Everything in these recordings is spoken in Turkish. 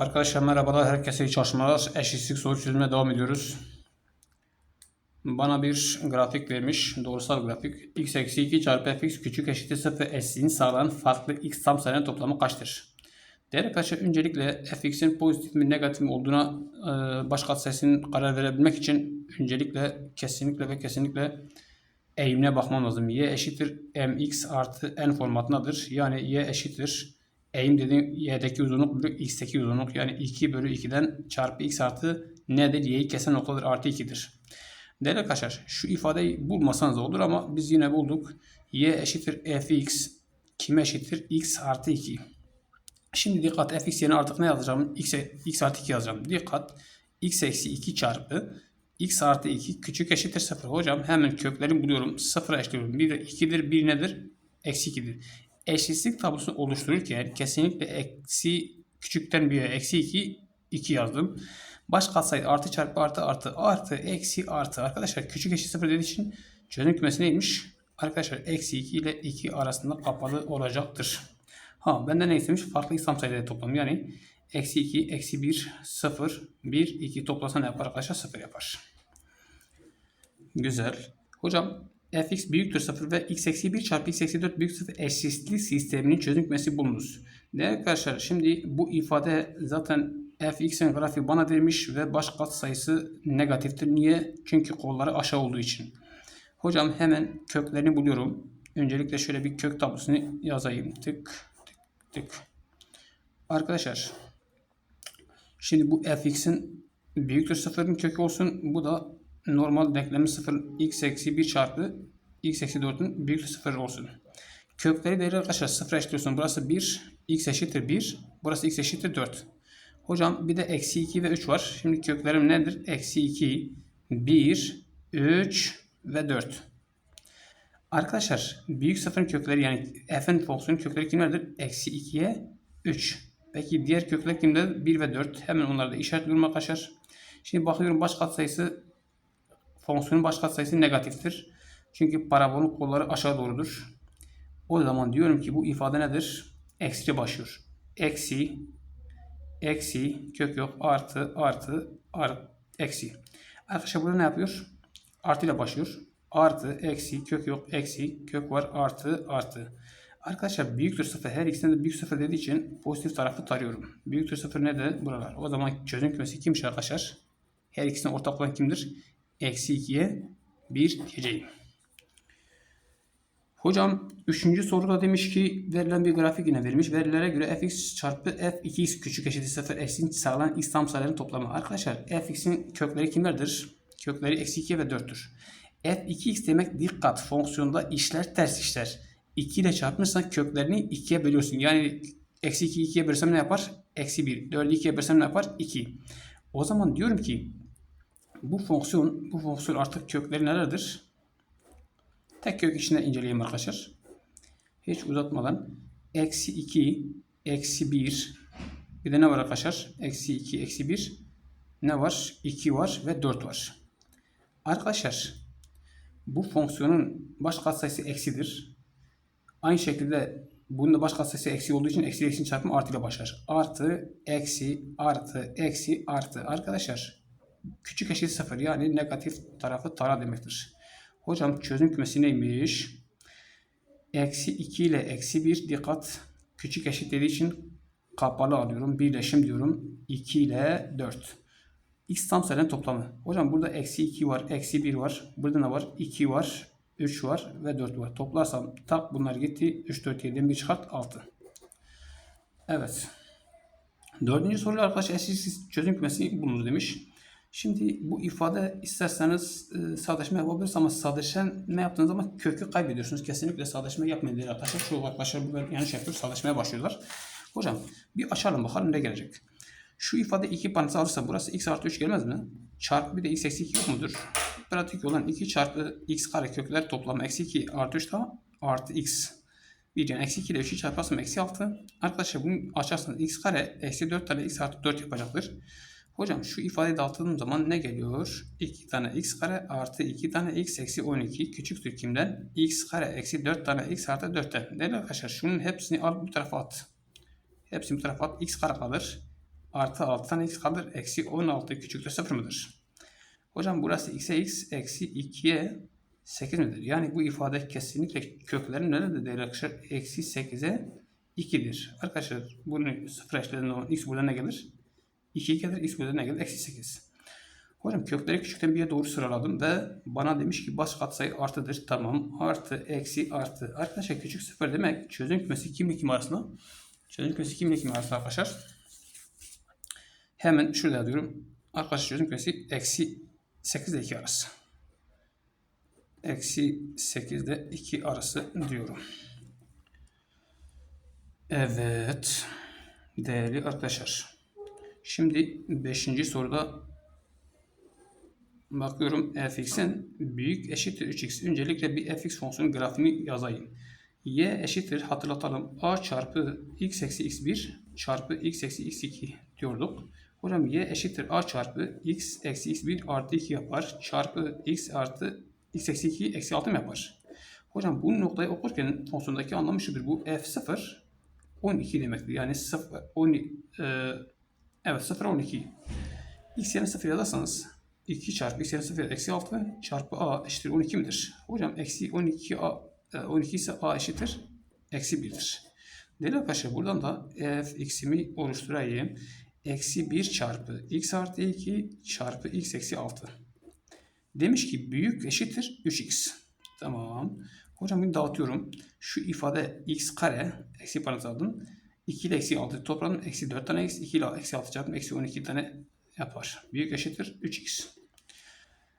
Arkadaşlar merhabalar, herkese iyi çalışmalar. Eşitsizlik soru çözümüne devam ediyoruz. Bana bir grafik vermiş, doğrusal grafik. x eksi 2 çarpı fx küçük eşittir 0 eşitliğini sağlayan farklı x tam sayıların toplamı kaçtır? Değerli arkadaşlar öncelikle fx'in pozitif mi negatif mi olduğuna e, baş katsayısının karar verebilmek için öncelikle kesinlikle ve kesinlikle eğimine bakmam lazım. y eşittir mx artı n formatındadır. Yani y eşittir eğim dediğim y'deki uzunluk bölü x'teki uzunluk yani 2 bölü 2'den çarpı x artı nedir? y'yi kesen noktadır artı 2'dir. Değerli arkadaşlar şu ifadeyi bulmasanız olur ama biz yine bulduk. y eşittir fx kime eşittir? x artı 2. Şimdi dikkat fx yerine artık ne yazacağım? x, x artı 2 yazacağım. Dikkat x eksi 2 çarpı x artı 2 küçük eşittir 0. Hocam hemen kökleri buluyorum. 0'a eşliyorum. 1 2'dir. 1 nedir? Eksi 2'dir. Eşitsizlik tablosunu oluştururken kesinlikle eksi küçükten bir eksi 2 2 yazdım. Baş katsayı artı çarpı artı artı artı eksi artı. Arkadaşlar küçük eşit 0 dediği için çözüm kümesi neymiş? Arkadaşlar eksi 2 ile 2 arasında kapalı olacaktır. Ha benden ne istemiş? Farklı İslam sayıları toplam. Yani eksi 2, eksi 1, 0, 1, 2 toplasa ne yapar arkadaşlar? 0 yapar. Güzel. Hocam fx büyüktür 0 ve x eksi 1 çarpı x eksi 4 büyük 0 eşitsizlik sisteminin çözüm bulunuz. Değerli arkadaşlar şimdi bu ifade zaten fx'in grafiği bana verilmiş ve baş sayısı negatiftir. Niye? Çünkü kolları aşağı olduğu için. Hocam hemen köklerini buluyorum. Öncelikle şöyle bir kök tablosunu yazayım. Tık tık tık. Arkadaşlar şimdi bu fx'in büyüktür sıfırın kökü olsun. Bu da normal denklemi 0 x eksi 1 çarpı x eksi 4'ün büyüklüğü 0 olsun. Kökleri değerli arkadaşlar 0 eşitliyorsun. Burası 1, x eşittir 1. Burası x eşittir 4. Hocam bir de eksi 2 ve 3 var. Şimdi köklerim nedir? Eksi 2, 1, 3 ve 4. Arkadaşlar büyük sıfırın kökleri yani f'in fonksiyonun kökleri kimlerdir? Eksi 2'ye 3. Peki diğer kökler kimler? 1 ve 4. Hemen onları da işaretliyorum arkadaşlar. Şimdi bakıyorum baş katsayısı fonksiyonun baş katsayısı negatiftir. Çünkü parabolun kolları aşağı doğrudur. O zaman diyorum ki bu ifade nedir? Eksiyle başlıyor. Eksi, eksi, kök yok, artı, artı, artı, eksi. Arkadaşlar burada ne yapıyor? Artı ile başlıyor. Artı, eksi, kök yok, eksi, kök var, artı, artı. Arkadaşlar büyüktür sıfır. Her ikisinde de büyük sıfır dediği için pozitif tarafı tarıyorum. Büyüktür sıfır ne de buralar. O zaman çözüm kümesi kimmiş arkadaşlar? Her ikisine ortak olan kimdir? Eksi 2'ye 1 diyeceğim. Hocam 3. soruda demiş ki verilen bir grafik yine verilmiş. Verilere göre fx çarpı f2x küçük eşittir 0 x'in sağlanan x tam sayıların toplamı. Arkadaşlar fx'in kökleri kimlerdir? Kökleri eksi 2 ve 4'tür. f2x demek dikkat fonksiyonda işler ters işler. 2 ile çarpmışsan köklerini 2'ye bölüyorsun. Yani eksi 2'yi 2'ye bölsem ne yapar? Eksi 1. 4'ü 2'ye bölsem ne yapar? 2. O zaman diyorum ki bu fonksiyon, bu fonksiyon artık kökleri nelerdir? Tek kök içinde inceleyelim arkadaşlar. Hiç uzatmadan. Eksi 2, eksi 1. Bir de ne var arkadaşlar? Eksi 2, eksi 1. Ne var? 2 var ve 4 var. Arkadaşlar bu fonksiyonun baş katsayısı eksidir. Aynı şekilde bunun da baş katsayısı eksi olduğu için eksi eksi çarpımı artı ile başlar. Artı, eksi, artı, eksi, artı. Arkadaşlar küçük eşit sıfır yani negatif tarafı tara demektir. Hocam çözüm kümesi neymiş? Eksi 2 ile eksi 1 dikkat küçük eşit dediği için kapalı alıyorum. Birleşim diyorum. 2 ile 4. X tam sayıların toplamı. Hocam burada eksi 2 var. Eksi 1 var. Burada ne var? 2 var. 3 var ve 4 var. Toplarsam tak bunlar gitti. 3, 4, 7'den 1 çıkart 6. Evet. Dördüncü soruyu arkadaşlar eşsiz çözüm kümesi bulunur demiş. Şimdi bu ifade isterseniz e, sadeleşme yapabilirsiniz ama sadeleşme yaptığınız zaman kökü kaybediyorsunuz. Kesinlikle sadeleşme yapmayın diye arkadaşlar. Şu arkadaşlar bu yanlış yapıyor. Sadeleşmeye başlıyorlar. Hocam bir açalım bakalım ne gelecek. Şu ifade iki parantez alırsa burası x artı 3 gelmez mi? Çarpı bir de x eksi 2 yok mudur? Pratik olan 2 çarpı x kare kökler toplamı eksi 2 artı 3 daha artı x. Bir yani eksi 2 ile 3'ü çarparsam eksi 6. Arkadaşlar bunu açarsanız x kare eksi 4 tane x artı 4 yapacaktır. Hocam şu ifadeyi dağıttığım zaman ne geliyor? 2 tane x kare artı 2 tane x eksi 12 küçüktür kimden? x kare eksi 4 tane x artı 4'ten. Değerli arkadaşlar şunun hepsini al bu tarafa at. Hepsini bu tarafa at. x kare kalır. Artı 6'dan x kalır. Eksi 16 küçüktür 0 mıdır? Hocam burası x'e x eksi 2'ye 8 midir? Yani bu ifade kesinlikle köklerin nerede değerli arkadaşlar? Eksi 8'e 2'dir. Arkadaşlar bunu sıfır eşlediğinde x burada ne gelir? 2 gelir. X burada ne gelir? Eksi 8. Hocam kökleri küçükten bir'e doğru sıraladım ve bana demiş ki baş katsayı artıdır. Tamam. Artı, eksi, artı. Arkadaşlar küçük sıfır demek çözüm kümesi kimle kim arasında? Çözüm kümesi kimle kim arasında arkadaşlar? Hemen şurada yazıyorum. Arkadaşlar çözüm kümesi eksi 8 ile 2 arası. Eksi 8 ile 2 arası diyorum. Evet. Değerli arkadaşlar. Şimdi 5. soruda bakıyorum fx'in büyük eşittir 3x. Öncelikle bir fx fonksiyonu grafiğini yazayım. y eşittir hatırlatalım. a çarpı x eksi x1 çarpı x eksi x2 diyorduk. Hocam y eşittir a çarpı x eksi x1 artı 2 yapar. Çarpı x artı x eksi 2 eksi 6 mı yapar? Hocam bu noktayı okurken fonksiyondaki anlamı şudur. Bu f0 12 demektir. Yani 0, 10, e, evet 0 12. x yerine 0 yazarsanız 2 çarpı x yerine 0 eksi 6 çarpı a eşittir 12 midir? Hocam eksi 12 a 12 ise a eşittir eksi 1'dir. Değerli arkadaşlar buradan da f x'imi oluşturayım. Eksi 1 çarpı x artı 2 çarpı x eksi 6. Demiş ki büyük eşittir 3x. Tamam. Hocam bunu dağıtıyorum. Şu ifade x kare eksi parantez aldım. 2 ile eksi 6 topladım. Eksi 4 tane x. 2 ile eksi 6 çarptım. Eksi 12 tane yapar. Büyük eşittir 3x.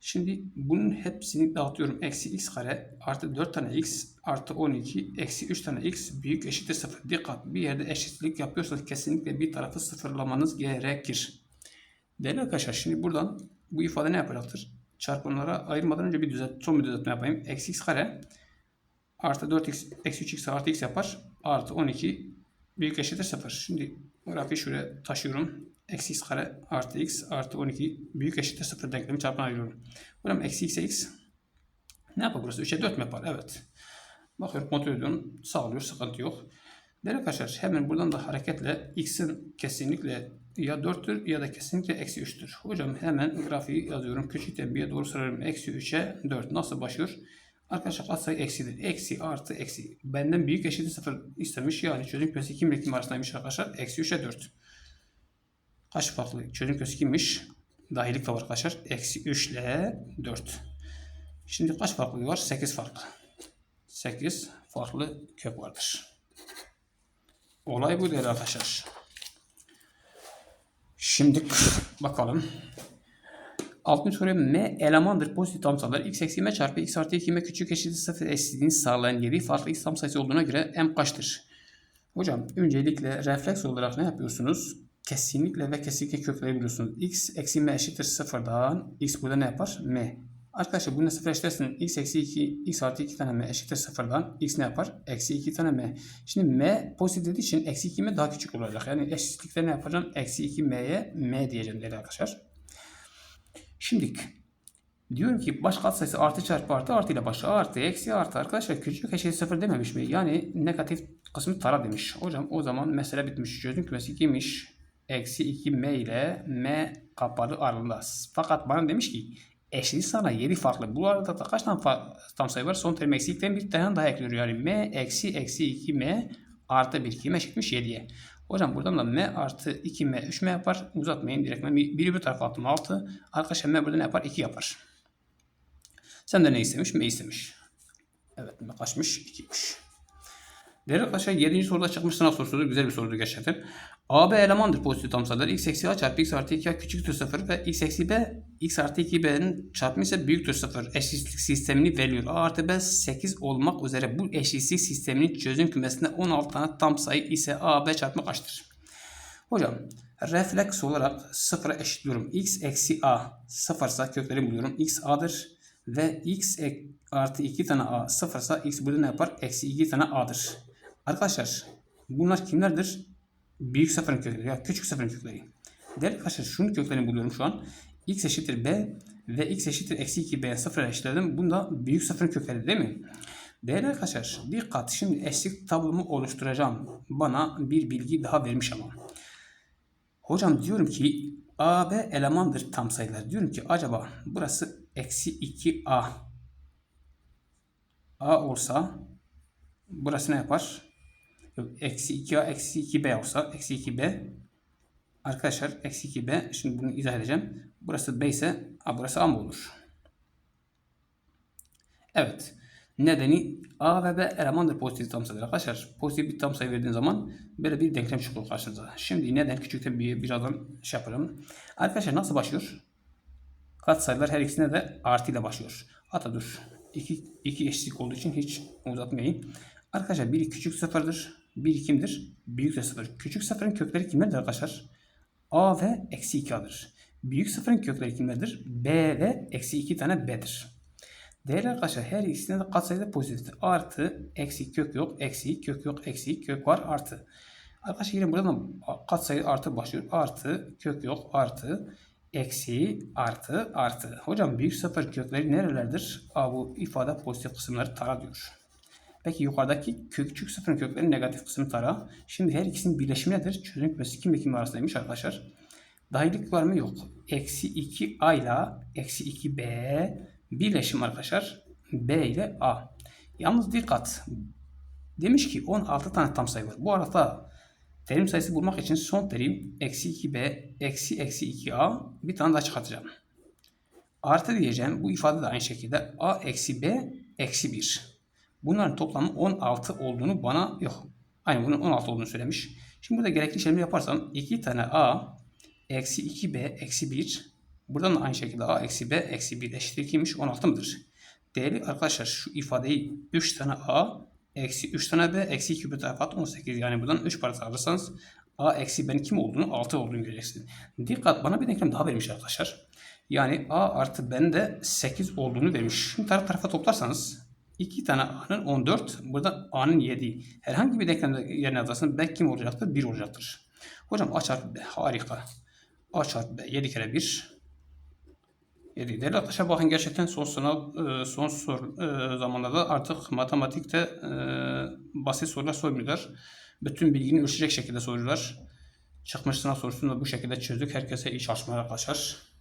Şimdi bunun hepsini dağıtıyorum. Eksi x kare artı 4 tane x artı 12 eksi 3 tane x büyük eşittir 0. Dikkat bir yerde eşitlik yapıyorsanız kesinlikle bir tarafı sıfırlamanız gerekir. Değerli arkadaşlar şimdi buradan bu ifade ne yapacaktır? Çarpımlara ayırmadan önce bir düzelt, son bir düzeltme yapayım. Eksi x kare artı 4x eksi 3x artı x yapar. Artı 12 büyük eşittir 0. Şimdi grafiği şuraya taşıyorum. Eksi x kare artı x artı 12 büyük eşittir 0 denklemi çarpına ayırıyorum. Buram eksi x'e x. Ne yapar burası? 3'e 4 mi yapar? Evet. Bakıyorum kontrol ediyorum. Sağlıyor. Sıkıntı yok. Değerli arkadaşlar hemen buradan da hareketle x'in kesinlikle ya 4'tür ya da kesinlikle eksi 3'tür. Hocam hemen grafiği yazıyorum. Küçükten bir'e doğru sararım. Eksi 3'e 4. Nasıl başlıyor? Arkadaşlar katsayı eksidir. Eksi artı eksi. Benden büyük eşittir 0 istemiş. Yani çözüm kümesi kim ile kim arasındaymış arkadaşlar? Eksi 3'e 4. Kaç farklı çözüm kümesi kimmiş? Dahilik var arkadaşlar. Eksi 3 ile 4. Şimdi kaç farklı var? 8 farklı. 8 farklı kök vardır. Olay bu değil arkadaşlar. Şimdi bakalım. Altıncı soruya m elemandır pozitif tam sayılar x eksi m çarpı x artı 2 m küçük eşittir 0 eşitliğini sağlayan 7 farklı x tam sayısı olduğuna göre m kaçtır? Hocam öncelikle refleks olarak ne yapıyorsunuz? Kesinlikle ve kesinlikle kökleri x eksi m eşittir 0'dan x burada ne yapar? m. Arkadaşlar bunu sıfır eşitlersin. x eksi 2 x artı 2 tane m eşittir 0'dan x ne yapar? Eksi 2 tane m. Şimdi m pozitif dediği için eksi 2 m daha küçük olacak. Yani eşitlikte ne yapacağım? Eksi 2 m'ye m diyeceğim değerli arkadaşlar. Şimdi diyorum ki baş katsayısı artı çarpı artı artı ile başlıyor. Artı eksi artı arkadaşlar küçük eşit sıfır dememiş mi? Yani negatif kısmı tara demiş. Hocam o zaman mesele bitmiş. Çözüm kümesi 2'ymiş. Eksi 2 m ile m kapalı aralığında. Fakat bana demiş ki eşit sana 7 farklı. Bu arada da kaç tane tam sayı var? Son terim eksikten bir tane daha ekliyor. Yani m eksi eksi 2 m artı 1 2 eşitmiş 7'ye. Hocam buradan da m artı 2m 3m yapar. Uzatmayın direkt. Biri bir tarafa attım 6. Arkadaşlar m burada ne yapar? 2 yapar. Sen de ne istemiş? m istemiş. Evet m kaçmış? 2'ymiş. Değerli arkadaşlar 7. soruda çıkmış sınav sorusu. Güzel bir soruydu gerçekten. AB elemandır pozitif tam sayılar. x eksi a çarpı x artı 2a küçüktür 0 ve x eksi b x artı 2b'nin çarpımı ise büyüktür 0. Eşitlik sistemini veriyor. A artı b 8 olmak üzere bu eşitlik sisteminin çözüm kümesinde 16 tane tam sayı ise a b çarpımı kaçtır? Hocam refleks olarak 0'a eşitliyorum. x eksi a 0 ise kökleri buluyorum. x a'dır ve x artı 2 tane a 0 ise x burada ne yapar? Eksi 2 tane a'dır. Arkadaşlar bunlar kimlerdir? Büyük sıfırın kökleri ya küçük sıfırın kökleri. Değerli arkadaşlar şunun köklerini buluyorum şu an. x eşittir b ve x eşittir eksi 2 b sıfır eşitledim. Bunda büyük sıfırın kökleri değil mi? Değerli arkadaşlar dikkat şimdi eşlik tablomu oluşturacağım. Bana bir bilgi daha vermiş ama. Hocam diyorum ki A, B elemandır tam sayılar. Diyorum ki acaba burası eksi 2A. A olsa burası ne yapar? Eksi 2A eksi 2B olsa eksi 2B Arkadaşlar eksi 2B şimdi bunu izah edeceğim. Burası B ise A burası A mı olur? Evet. Nedeni A ve B elemandır pozitif tam sayılar. Arkadaşlar pozitif bir tam sayı verdiğin zaman böyle bir denklem çıkıyor karşınıza. Şimdi neden küçükten bir birazdan şey yapalım. Arkadaşlar nasıl başlıyor? Katsayılar her ikisine de artı ile başlıyor. Hatta dur. İki, iki eşitlik olduğu için hiç uzatmayayım. Arkadaşlar biri küçük sıfırdır. Biri kimdir? Büyük de sıfır. Küçük sıfırın kökleri kimlerdir arkadaşlar? A ve eksi 2A'dır. Büyük sıfırın kökleri kimlerdir? B ve eksi 2 tane B'dir. Değerli arkadaşlar her ikisinde de katsayıda pozitiftir. Artı, eksi kök yok, eksi kök yok, eksi kök var, artı. Arkadaşlar yine buradan katsayı artı başlıyor. Artı, kök yok, artı, eksi, artı, artı. Hocam büyük sıfır kökleri nerelerdir? Aa, bu ifade pozitif kısımları tara diyor. Peki yukarıdaki kök, küçük sıfırın kökleri negatif kısmı tara. Şimdi her ikisinin birleşimi nedir? Çözüm kümesi kim ve kim arasındaymış arkadaşlar? Dahillik var mı? Yok. Eksi 2 A ile eksi 2 B birleşim arkadaşlar. B ile A. Yalnız dikkat. Demiş ki 16 tane tam sayı var. Bu arada terim sayısı bulmak için son terim eksi 2B eksi eksi 2A bir tane daha çıkartacağım. Artı diyeceğim. Bu ifade de aynı şekilde A eksi B eksi 1. Bunların toplamı 16 olduğunu bana yok. Aynı bunun 16 olduğunu söylemiş. Şimdi burada gerekli işlemi yaparsam 2 tane A eksi 2B eksi 1 Buradan da aynı şekilde A eksi B eksi 1 eşittir 2'ymiş 16 mıdır? Değerli arkadaşlar şu ifadeyi 3 tane A eksi 3 tane B eksi 2 bir tarafa at 18 yani buradan 3 parça alırsanız A eksi B'nin kim olduğunu 6 olduğunu göreceksiniz. Dikkat bana bir denklem daha vermiş arkadaşlar. Yani A artı B'nin de 8 olduğunu vermiş. Şimdi taraf tarafa toplarsanız 2 tane A'nın 14, burada A'nın 7. Herhangi bir denklemde yerine yazarsanız B kim olacaktır? 1 olacaktır. Hocam A çarpı B harika. A çarpı B 7 kere 1 7. Değerli arkadaşlar bakın gerçekten son sınav e, son soru e, zamanlarda artık matematikte e, basit sorular sormuyorlar. Bütün bilgini ölçecek şekilde soruyorlar. Çıkmış sınav sorusunu da bu şekilde çözdük. Herkese iyi çalışmalar arkadaşlar.